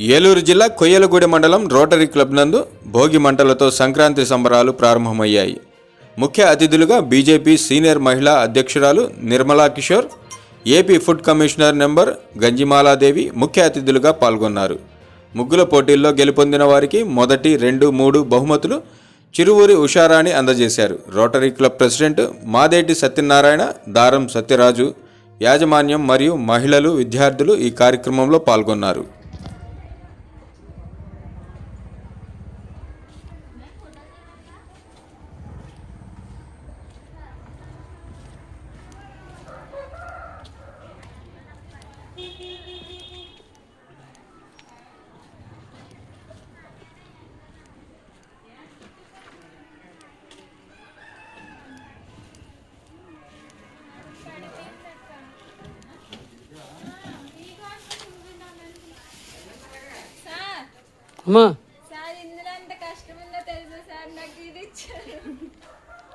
ఏలూరు జిల్లా కొయ్యలగూడెం మండలం rotary club నందు భోగి మంటలతో సంక్రాంతి సంబరాలు ప్రారంభమయ్యాయి. ముఖ్య అతిథులుగా బీజేపీ సీనియర్ మహిళా అధ్యక్షురాలు Nirmala Kishore AP food commissioner number Ganjimaladevi ముఖ్య అతిథులుగా పాల్గొన్నారు. ముగ్గుల పోటీల్లో గెలుపొందిన వారికి మొదటి రెండు మూడు బహుమతులు చిరువూరి ఉషారాణి అందజేశారు. Rotary Club president Madeti Satyanarayana Daram Satyaraju యాజమాన్యం మరియు మహిళలు విద్యార్థులు ఈ కార్యక్రమంలో పాల్గొన్నారు.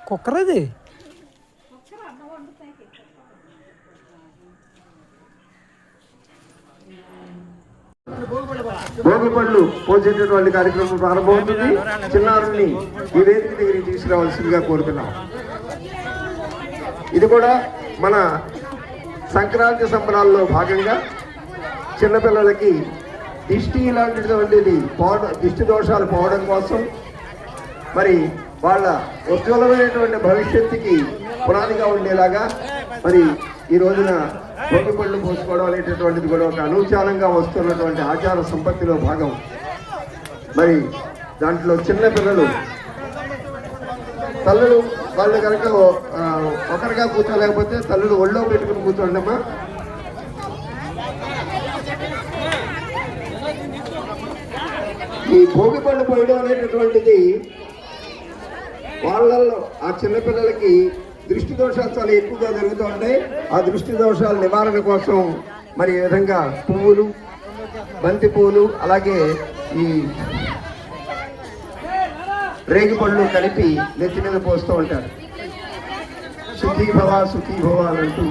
కుక్కర్ అది భోగి పళ్ళు పోసేటటువంటి కార్యక్రమం ప్రారంభమవుతుంది. చిన్నారుల్ని ఈ వేదిక దగ్గరికి తీసుకురావాల్సిందిగా కోరుతున్నాం. ఇది కూడా మన సంక్రాంతి సంబరాల్లో భాగంగా చిన్నపిల్లలకి దిష్టి ఇలాంటిటువంటిది పోవడం దిష్టి దోషాలు పోవడం కోసం మరి వాళ్ళ ఉజ్వలమైనటువంటి భవిష్యత్తుకి పునాదిగా ఉండేలాగా మరి ఈ రోజున పొంగి పళ్ళు పోసుకోవడం అనేటటువంటిది కూడా ఒక అనూచానంగా వస్తున్నటువంటి ఆచార సంపత్తిలో భాగం. మరి దాంట్లో చిన్న పిల్లలు తల్లులు వాళ్ళు కనుక ఒకరిగా కూర్చోలేకపోతే తల్లులు ఒళ్ళో పెట్టుకుని కూర్చోండమ్మా. ఈ భోగి పండు పోయడం అనేటటువంటిది వాళ్ళల్లో ఆ చిన్నపిల్లలకి దృష్టి దోషాలు చాలా ఎక్కువగా జరుగుతూ ఉంటాయి ఆ దృష్టి దోషాల నివారణ కోసం మరి ఈ విధంగా పువ్వులు బంతి పువ్వులు అలాగే ఈ రేగి పళ్ళు కలిపి నెత్తి మీద పోస్తూ ఉంటారు. సుఖీ భవ సుఖీ భవ అంటూ.